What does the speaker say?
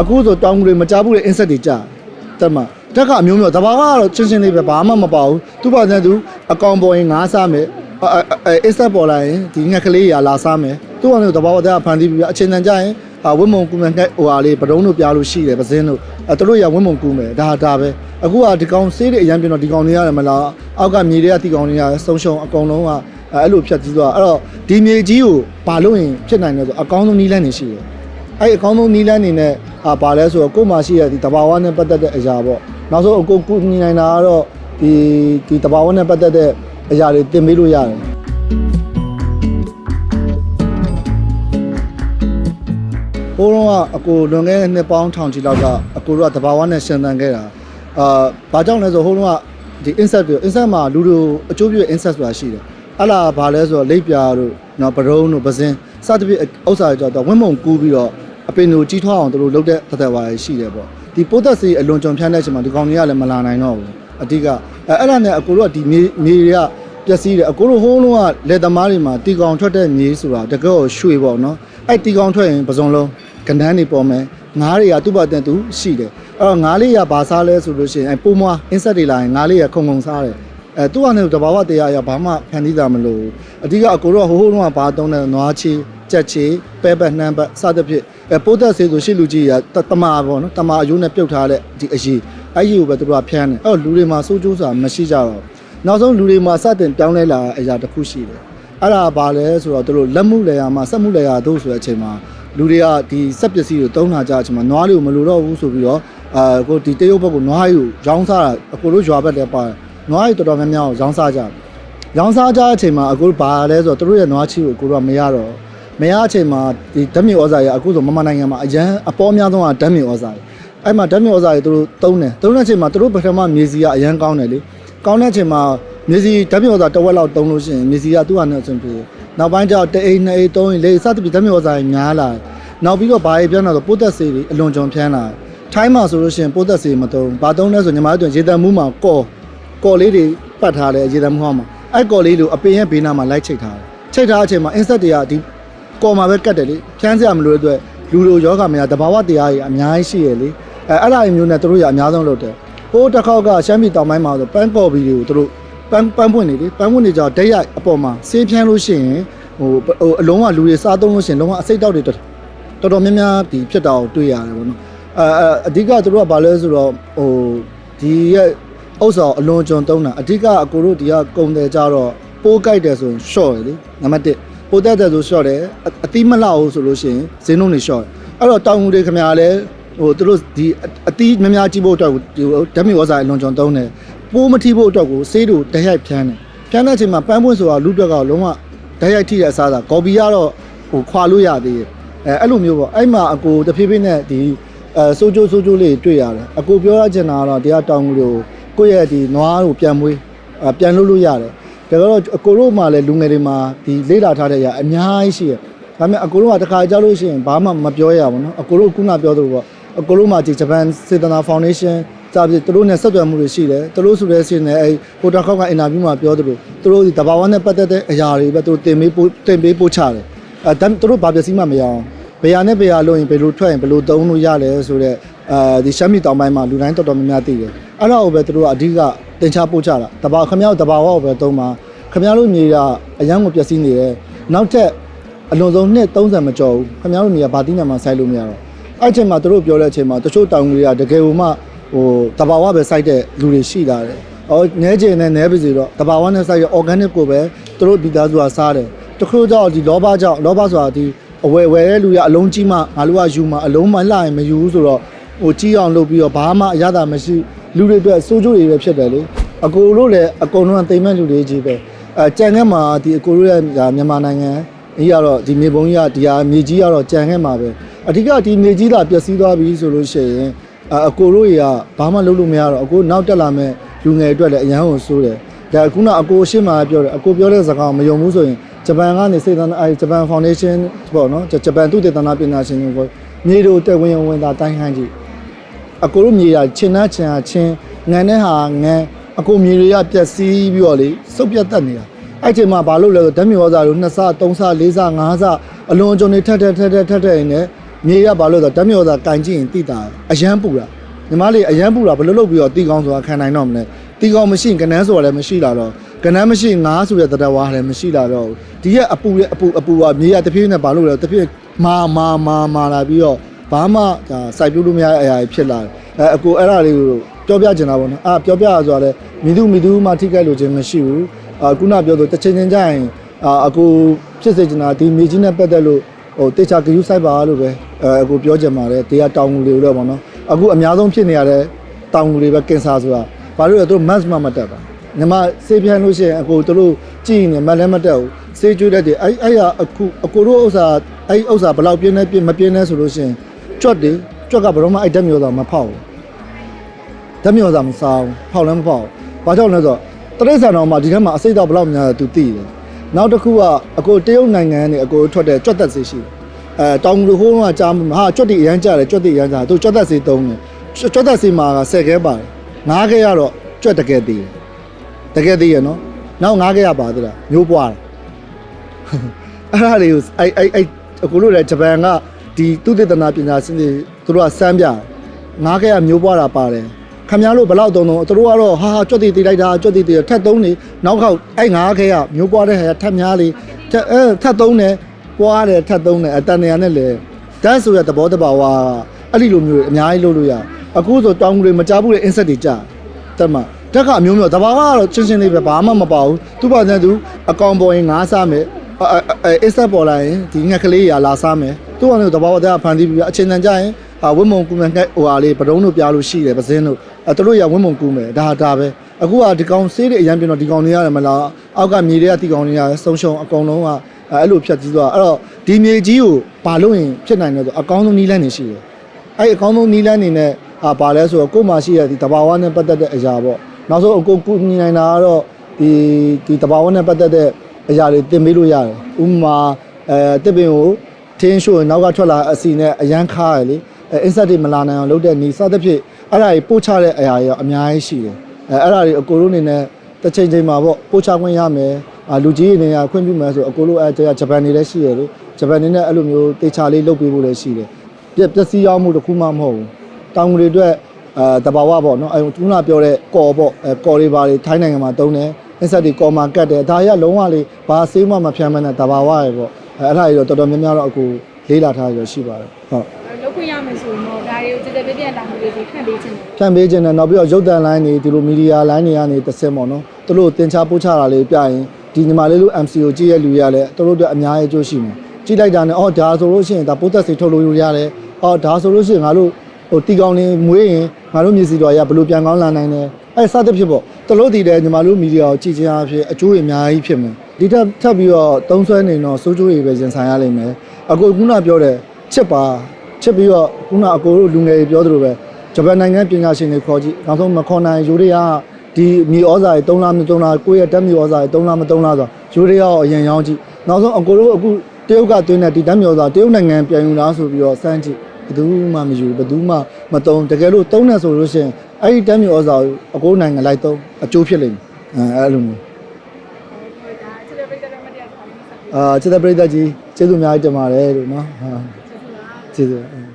အခုဆိုတောင်ငူတွေမကြဘူးလေ insect တွေကြာတက်မှာတက်ကအမျိုးမျိုးတဘာဝကတော့ချင်းချင်းလေးပဲဘာမှမပါဘူးသူ့ဘာနဲ့သူအကောင်ပေါ်ရင်ငါးစားမယ်အဲအဲ insect ပေါ်လာရင်ဒီငှက်ကလေးရာလာစားမယ်သူ့ဘာနဲ့တဘာဝတက်ဖန်တီးပြီးအချိန်တန်ကြရင်အာဝင်းမုံကူမယ်ငှက်ဟိုဟာလေးပတုံးတို့ပြားလို့ရှိတယ်ပစင်းတို့အဲသူတို့ရဝင်းမုံကူမယ်ဒါဒါပဲအခုကဒီကောင်ဆေးတွေအရင်ပြတော့ဒီကောင်တွေရတယ်မလားအောက်ကမြေတွေကဒီကောင်တွေကဆုံးရှုံအကုန်လုံးကအဲ့လိုဖြတ်ကြီးသွားအဲ့တော့ဒီမြေကြီးကိုဘာလို့ရင်ဖြစ်နိုင်လဲဆိုအကောင်းဆုံးနီးလန်းနေရှိတယ် အဲ့အကောင်းဆုံးနီးလန်းနေနဲ့အာပါလဲဆိုတော့ကို့မှာရှိရဒီတဘာဝနဲ့ပတ်သက်တဲ့အရာပေါ့နောက်ဆုံးအကိုကုညီနိုင်တာကတော့ဒီဒီတဘာဝနဲ့ပတ်သက်တဲ့အရာတွေတင်ပေးလို့ရတယ်ဟိုတော့ကအကိုလွန်ခဲ့တဲ့နှစ်ပေါင်းထောင်ချီလောက်ကအကိုတို့ကတဘာဝနဲ့ရှင်သန်ခဲ့တာအာဘာကြောင့်လဲဆိုဟိုတော့ကဒီ insect တွေ insect မှာလူတို့အကျိုးပြုတဲ့ insect ဆိုတာရှိတယ်အဲ့လာဘာလဲဆိုတော့လိပ်ပြာတို့နော်ပရုံးတို့ပစင်းစသဖြင့်ဥစ္စာတွေကြောင့်တော့ဝင်းမုံကူးပြီးတော့ အပင်တို့ကြီးထွားအောင်တို့လုပ်တဲ့သက်သက်ဝါးရှိတယ်ပေါ့ဒီပိုးသက်စီအလွန်ကြုံဖြန်းတဲ့အချိန်မှာဒီကောင်တွေကလည်းမလာနိုင်တော့ဘူးအတိကအဲအဲ့ဒါနဲ့အကိုတို့ကဒီမြေမြေတွေကပျက်စီးတယ်အကိုတို့ဟိုးလုံးကလက်သမားတွေမှာတီကောင်ထွက်တဲ့မြေဆိုတာတကယ်ကိုရွှေပေါ့နော်အဲ့တီကောင်ထွက်ရင်ပစုံလုံးကဏ္ဍန်းတွေပေါ်မယ်ငါးတွေကသူ့ဘာတန်သူရှိတယ်အဲ့တော့ငါးလေးရဘာစားလဲဆိုလို့ရှိရင်အဲ့ပိုးမွား insect တွေလာရင်ငါးလေးရခုံခုံစားတယ်အဲသူ့ဟာနဲ့တဘာဝတရားအရဘာမှဖန်တီးတာမလို့အဓိကအကိုတို့ကဟိုးဟိုးလုံးကဘာသုံးလဲနွားချီကြက်ချီပဲပတ်နှမ်းပတ်စသဖြင့် အဲပိုးသက်ဆေးဆိုရှစ်လူကြီးကတမာပေါ့နော်တမာအယိုးနဲ့ပြုတ်ထားတဲ့ဒီအရေးအဲ့ဒီကိုပဲသူတို့ကဖျန်းတယ်အဲ့တော့လူတွေမှာစိုးကျိုးစွာမရှိကြတော့နောက်ဆုံးလူတွေမှာစတင်ပြောင်းလဲလာအရာတစ်ခုရှိတယ်အဲ့ဒါဘာလဲဆိုတော့သူတို့လက်မှုလေယာမှာစက်မှုလေယာတို့ဆိုတဲ့အချိန်မှာလူတွေကဒီစက်ပစ္စည်းကိုတုံးလာကြအချိန်မှာနွားလေးကိုမလိုတော့ဘူးဆိုပြီးတော့အာကိုဒီတရုတ်ဘက်ကနွားရီကိုရောင်းစားတာအကိုတို့ရွာဘက်လည်းပါတယ်နွားရီတော်တော်များများကိုရောင်းစားကြတယ်ရောင်းစားကြတဲ့အချိန်မှာအကိုတို့ဘာလဲဆိုတော့သူတို့ရဲ့နွားချီကိုအကိုတို့ကမရတော့ မရအချိန်မှာဒီဓာတ်မြေဩဇာရအခုဆိုမမနိုင်ငံမှာအရန်အပေါ်များဆုံးကဓာတ်မြေဩဇာရအဲ့မှာဓာတ်မြေဩဇာရသူတို့တုံးတယ်တုံးတဲ့အချိန်မှာသူတို့ပထမမြေစီကအရန်ကောင်းတယ်လေကောင်းတဲ့အချိန်မှာမြေစီဓာတ်မြေဩဇာတစ်ဝက်လောက်တုံးလို့ရှိရင်မြေစီကသူ့ဟာနဲ့အဆင်ပြေနောက်ပိုင်းကျတော့တအိမ်နှစ်အိမ်သုံးအိမ်လေးစသဖြင့်ဓာတ်မြေဩဇာရများလာတယ်နောက်ပြီးတော့ဘာတွေပြန်လာတော့ပိုးသက်စေးတွေအလွန်ကြုံဖြန်းလာတယ်ထိုင်းမှာဆိုလို့ရှိရင်ပိုးသက်စေးမတုံးဘာတုံးလဲဆိုညီမတို့ရေတံမှုမှာကော်ကော်လေးတွေပတ်ထားတယ်ရေတံမှုဟောင်းမှာအဲ့ကော်လေးကိုအပင်ရဲ့ဘေးနားမှာလိုက်ချိတ်ထားတယ်ချိတ်ထားတဲ့အချိန်မှာ insect တွေကဒီ ကော်မှာပဲကတ်တယ်လေဖြန်းစရာမလိုတဲ့အတွက်လူလိုယောဂမရတဘာဝတရားကြီးအများကြီးရှိရလေအဲအဲ့ဒါအမျိုးနဲ့သူတို့ရအများဆုံးလုပ်တယ်ဟိုးတစ်ခေါက်ကရှမ်းပြည်တောင်ပိုင်းမှာဆိုပန်းကော်ဘီတွေကိုသူတို့ပန်းပန်းပွင့်နေလေပန်းပွင့်နေကြတော့ဓာတ်ရိုက်အပေါ်မှာဆေးဖြန်းလို့ရှိရင်ဟိုဟိုအလုံးကလူတွေစားသုံးလို့ရှိရင်လုံးဝအစိတ်တောက်တွေတော်တော်တော်များများဒီဖြစ်တာကိုတွေ့ရတယ်ပေါ့နော်အဲအဲအဓိကသူတို့ကဘာလဲဆိုတော့ဟိုဒီရဲ့ဥစ္စာကိုအလွန်ကြုံသုံးတာအဓိကအကိုတို့ဒီကကုံတယ်ကြတော့ပိုးကြိုက်တယ်ဆိုရင် short ရလေနံပါတ်1 ပိုတက်တဲ့ဆို short တယ်အအတိမလောက်ဘူးဆိုလို့ရှိရင်ဈေးနှုန်းတွေ short အဲ့တော့တောင်ငူတွေခင်ဗျာလဲဟိုသူတို့ဒီအတိများများကြီးဖို့အတွက်ကိုဒီဓာတ်မြေဩဇာအလွန်ကြုံသုံးတယ်ပိုးမထိဖို့အတွက်ကိုဆေးတို့တရိုက်ဖြန်းတယ်ဖြန်းတဲ့အချိန်မှာပန်းပွင့်ဆိုတာလူတွက်ကလုံးဝတရိုက်ထိတဲ့အစားအစာကော်ပီကတော့ဟိုခွာလို့ရသေးတယ်အဲအဲ့လိုမျိုးပေါ့အဲ့မှာအကိုတဖြည်းဖြည်းနဲ့ဒီအဲစိုးကျိုးစိုးကျိုးလေးတွေ့ရတယ်အကိုပြောရချင်တာကတော့တရားတောင်ငူတွေကိုကိုယ့်ရဲ့ဒီနွားကိုပြန်မွေးအပြန်လုပ်လို့ရတယ် ဒါကတော့အကိုတို့မှလည်းလူငယ်တွေမှာဒီလေ့လာထားတဲ့အရာအများကြီးရှိရ။ဒါပေမဲ့အကိုတို့ကတစ်ခါကြောက်လို့ရှိရင်ဘာမှမပြောရဘူးနော်။အကိုတို့ခုနပြောသလိုပေါ့အကိုတို့မှဒီဂျပန်စေတနာဖောင်ဒေးရှင်းစသဖြင့်သူတို့နဲ့ဆက်သွယ်မှုတွေရှိတယ်။သူတို့ဆိုတဲ့စီနဲ့အဲဟိုတာခောက်ကအင်တာဗျူးမှာပြောသလိုသူတို့ဒီတဘာဝနဲ့ပတ်သက်တဲ့အရာတွေပဲသူတို့တင်ပေးပို့တင်ပေးပို့ချတယ်။အဲဒါသူတို့ဘာပစ္စည်းမှမရအောင်။ဘယ်ရနဲ့ဘယ်ရလို့ရင်ဘယ်လိုထွက်ရင်ဘယ်လိုသုံးလို့ရလဲဆိုတော့ အဲဒီရှမ်းပြည်တောင်ပိုင်းမှာလူတိုင်းတော်တော်များများသိတယ်။အဲ့ဒါကိုပဲသူတို့ကအဓိကတင်ချပို့ချတာ။တဘာခမရောက်တဘာဝကိုပဲသုံးမှာ။ခင်ဗျားတို့မြေကအရန်ကိုပျက်စီးနေတယ်နောက်ထပ်အလွန်ဆုံးနှစ်30မကျော်ဘူးခင်ဗျားတို့မြေကဘာတိညာမှာစိုက်လို့မရတော့အဲ့ချိန်မှာသူတို့ပြောတဲ့အချိန်မှာတချို့တောင်ကြီးကတကယ်ကိုမှဟိုတဘာဝပဲစိုက်တဲ့လူတွေရှိလာတယ်။အော်နဲကျင်နဲ့နဲပါစီတော့တဘာဝနဲ့စိုက်ရ organic ကိုပဲသူတို့ဒီသားစုကစားတယ်။တခုကြောင့်ဒီလောဘကြောင့်လောဘဆိုတာဒီအဝယ်ဝယ်တဲ့လူရအလုံးကြီးမှငါတို့ကယူမှအလုံးမလှရင်မယူဘူးဆိုတော့ ဟိုကြီးအောင်လုပ်ပြီးတော့ဘာမှအရသာမရှိလူတွေအတွက်စိုးကျိုးတွေပဲဖြစ်တယ်လေ။အကိုတို့လည်းအကုန်လုံးကတိမ်မဲ့လူတွေကြီးပဲ။အဲကြံခဲမှာဒီအကိုတို့ရဲ့ဒါမြန်မာနိုင်ငံကြီးကတော့ဒီမြေပုံကြီးကဒီဟာမြေကြီးကတော့ကြံခဲမှာပဲအဓိကဒီမြေကြီးသာပျက်စီးသွားပြီဆိုလို့ရှိရင်အအကိုတို့တွေကဘာမှလုပ်လို့မရတော့အကိုနောက်တက်လာမဲ့လူငယ်အတွက်လည်းအရန်ကိုစိုးတယ်ဒါခုနအကိုအရှိမပြောတယ်အကိုပြောတဲ့စကားမယုံဘူးဆိုရင်ဂျပန်ကနေစေတနာအဲဂျပန်ဖောင်ဒေးရှင်းပေါ့နော်ဂျပန်သုတေသနပညာရှင်တွေမြေတို့တက်ဝင်ဝင်သာတိုင်းဟန်းကြည့် အကိုတို့မြေရချင်းနှချင်းဟာချင်းငံတဲ့ဟာငံအကိုမြေတွေကပျက်စီးပြီးတော့လေစုပ်ပြတ်တတ်နေတာအဲ့ချိန်မှာဘာလို့လဲဆိုဓာတ်မြေဩဇာတို့2ဆ3ဆ4ဆ5ဆအလွန်အကျွံတွေထက်ထက်ထက်ထက်ထက်ထက်နေနမြေရဘာလို့လဲဆိုတော့ဓာတ်မြေဩဇာကင်ကြည့်ရင်တိတာအရန်ပူတာညီမလေးအရန်ပူတာဘယ်လိုလုပ်ပြီးတော့တီကောင်းဆိုတာခံနိုင်တော့မလဲတီကောင်းမရှိရင်ကနန်းဆိုတာလည်းမရှိလာတော့ကနန်းမရှိရင်ငါးဆိုတဲ့တတဝါလည်းမရှိလာတော့ဒီရက်အပူရဲ့အပူအပူကမြေရတစ်ပြေးနဲ့ဘာလို့လဲတစ်ပြေးမာမာမာမာလာပြီးတော့ ဘာမှဒါစိုက်ပြိုးလို့မရတဲ့အရာတွေဖြစ်လာတယ်အဲအကူအဲ့ဒါလေးကိုပြောပြချင်တာပေါ့နော်အာပြောပြရဆိုတာလေမိသူမိသူမှထိခိုက်လို့ခြင်းမရှိဘူးအာခုနပြောဆိုတစ်ချိန်ချင်းကြရင်အာအကူဖြစ်စေချင်တာဒီမြေကြီးနဲ့ပတ်သက်လို့ဟိုတေချာဂယူးဆိုင်ပါလို့ပဲအဲအခုပြောချင်ပါတယ်တရားတောင်ငူတွေလို့ပေါ့နော်အခုအများဆုံးဖြစ်နေရတဲ့တောင်ငူတွေပဲကင်ဆာဆိုတာဘာလို့လဲသူတို့ mass မမတက်တာညီမစေးပြန်လို့ရှိရင်အခုသူတို့ကြည့်နေမလည်းမတက်ဘူးစေးကျွေးတတ်တယ်အဲ့အဲ့ရအခုအကိုတို့ဥစ္စာအဲ့ဥစ္စာဘယ်လောက်ပြင်းနေပြင်းမပြင်းနေဆိုလို့ရှိရင် ကြွက်တယ်ကြွက်ကဘယ်တော့မှအဲ့ဓာတ်မျိုးသာမဖောက်ဘူးဓာတ်မျိုးသာမစားဘူးဖောက်လည်းမဖောက်ဘူးဘာကြောင့်လဲဆိုတော့တရိတ်ဆန်တော်မှာဒီထဲမှာအစိတ်တော့ဘယ်လောက်များတယ်သူသိတယ်နောက်တစ်ခုကအကိုတရုတ်နိုင်ငံနဲ့အကိုထွက်တဲ့ကြွက်သက်စေးရှိတယ်အဲတောင်လူဟိုးကကြားမှာဟာကြွက်တီအရန်ကြားတယ်ကြွက်တီအရန်ကြားတယ်သူကြွက်သက်စီသုံးတယ်ကြွက်သက်စီမှာ10ခဲပါတယ်9ခဲကတော့ကြွက်တကယ်တည်တယ်တကယ်တည်ရနော်နောက်9ခဲရပါသေးတာမျိုးပွားတယ်အဲ့ဒါတွေကိုအဲ့အဲ့အဲ့အခုလို့လည်းဂျပန်က ဒီသူတေသနာပညာရှင်တွေသူတို့ကစမ်းပြ9ခဲရမျိုးပွားတာပါတယ်ခမများလို့ဘယ်လောက်တုံးတုံးသူတို့ကတော့ဟာဟာကြွက်တီတည်လိုက်တာကြွက်တီတည်ထက်သုံးနေနောက်ခေါက်အဲ့9ခဲရမျိုးပွားတဲ့ဟာထက်များလေထက်အဲထက်သုံးတယ်ပွားတယ်ထပ်သုံးတယ်အတန်နေရနဲ့လေဓာတ်ဆိုတဲ့သဘောတဘာဝအဲ့ဒီလိုမျိုးအများကြီးလုပ်လို့ရအခုဆိုတောင်းတွေမကြဘူးတဲ့ insect တွေကြာတက်မှာဓာတ်ကအမျိုးမျိုးတဘာဝကတော့ချင်းချင်းလေးပဲဘာမှမပါဘူးသူ့ဘာနဲ့သူအကောင်ပေါ်ရင်ငါးစားမယ်အဲအဲ insect ပေါ်လာရင်ဒီငှက်ကလေးရာလာစားမယ် သူ့ဘာနဲ့တဘာဝတည်းကဖန်တီးပြီးအချိန်တန်ကြရင်အာဝင်းမုံကူမယ်ငှက်ဟိုဟာလေးပတုံးတို့ပြလို့ရှိတယ်ပစင်းတို့အဲသူတို့ရဝင်းမုံကူမယ်ဒါဒါပဲအခုကဒီကောင်ဆေးတွေအရင်ပြင်တော့ဒီကောင်တွေရတယ်မလားအောက်ကမြေတွေကဒီကောင်တွေရဆုံးရှုံအကုန်လုံးကအဲအဲ့လိုဖြတ်ကြီးသွားအဲ့တော့ဒီမြေကြီးကိုပါလို့ရင်ဖြစ်နိုင်တယ်ဆိုအကောင်းဆုံးနီးလန်းနေရှိတယ်အဲ့အကောင်းဆုံးနီးလန်းနေနဲ့အာပါလဲဆိုတော့ကို့မှာရှိတဲ့ဒီတဘာဝနဲ့ပတ်သက်တဲ့အရာပေါ့နောက်ဆုံးအကိုကုညီနိုင်တာကတော့ဒီဒီတဘာဝနဲ့ပတ်သက်တဲ့အရာတွေတင်ပေးလို့ရတယ်ဥပမာအဲတစ်ပင်ကို ထင်းရှို့ရင်နောက်ကထွက်လာအစီနဲ့အရန်ခါရလေအဲအင်ဆက်တွေမလာနိုင်အောင်လုပ်တဲ့နီစသဖြင့်အဲ့ဒါကြီးပို့ချတဲ့အရာတွေရောအများကြီးရှိတယ်အဲအဲ့ဒါတွေအကိုတို့အနေနဲ့တစ်ချိန်ချိန်မှာပေါ့ပို့ချခွင့်ရမယ်အာလူကြီးအနေနဲ့ခွင့်ပြုမယ်ဆိုအကိုလိုအဲဂျပန်နေလည်းရှိရလေဂျပန်နေနဲ့အဲ့လိုမျိုးတေချာလေးလုပ်ပေးဖို့လည်းရှိတယ်ပြက်ပျက်စီးရောက်မှုတစ်ခုမှမဟုတ်ဘူးတောင်ငွေတွေအတွက်အဲတဘာဝပေါ့နော်အဲခုနပြောတဲ့ကော်ပေါ့အဲကော်တွေပါတွေထိုင်းနိုင်ငံမှာတုံးတယ်အင်းဆက်တွေကော်မာကတ်တယ်ဒါရလုံးဝလေးဘာဆေးမှမဖြန်းမနဲ့တဘာဝရပေါ့ အဲအဲ့ဒါကြီးတော့တော်တော်များများတော့အကိုလေးလာထားရရှိပါတယ်ဟုတ်လုတ်ခွင့်ရမယ်ဆိုရင်တော့ဒါတွေကိုတည်တည်ပြည့်ပြည့်တောင်းလို့ဒီခံပေးခြင်းတယ်ဖြန့်ပေးခြင်းနဲ့နောက်ပြီးတော့ရုပ်တံလိုင်းတွေဒီလိုမီဒီယာလိုင်းတွေကနေတစ်ဆင့်ပေါ့နော်သူတို့တင်ချပို့ချတာလေးပြရင်ဒီညီမလေးလို့ MCO ကြည့်ရလူရလဲသူတို့အတွက်အများကြီးအကျိုးရှိမယ်ကြည့်လိုက်တာနဲ့အော်ဒါဆိုလို့ရှိရင်ဒါပိုးသက်စိတ်ထုတ်လို့ရတယ်အော်ဒါဆိုလို့ရှိရင်ငါတို့ ဟိုတီကောင်လေးမွေးရင်ငါတို့မြေစီတော်ရဘယ်လိုပြန်ကောင်းလာနိုင်လဲအဲစသဖြင့်ပေါ့သူတို့တည်တယ်ညီမတို့မီဒီယာကိုကြည့်ခြင်းအဖြစ်အကျိုးအများကြီးဖြစ်မယ်ဒီထက်ထပ်ပြီးတော့သုံးဆွဲနေတော့စိုးကျိုးတွေပဲရင်ဆိုင်ရလိမ့်မယ်အခုခုနပြောတဲ့ချစ်ပါချစ်ပြီးတော့ခုနအကိုတို့လူငယ်တွေပြောသလိုပဲဂျပန်နိုင်ငံပညာရှင်တွေခေါ်ကြည့်နောက်ဆုံးမခေါ်နိုင်ယူရီးယားဒီမြေဩဇာတွေ3လမ3လကိုယ့်ရဲ့တက်မြေဩဇာတွေ3လမ3လဆိုယူရီးယားကိုအရင်ရောင်းကြည့်နောက်ဆုံးအကိုတို့အခုတရုတ်ကတွင်းတဲ့ဒီတက်မြေဩဇာတရုတ်နိုင်ငံပြန်ယူလားဆိုပြီးတော့စမ်းကြည့် ဘယ်သူမှမယူဘယ်သူမှမတုံးတကယ်လို့တုံးတယ်ဆိုလို့ရှိရင်အဲ့ဒီတက်မြေဩဇာကိုအကိုနိုင်ငံလိုက်တုံးအကျိုးဖြစ်လိမ့်မယ်အဲအဲ့လိုမျိုးဒါချစ်တဲ့ပြည့်တဲ့မတရားဆောင်နေဆက်အာချစ်တဲ့ပရိသတ်ကြီးကျေးဇူးအများကြီးတင်ပါတယ်လို့နော်ဟာချစ်ပါကျေးဇူး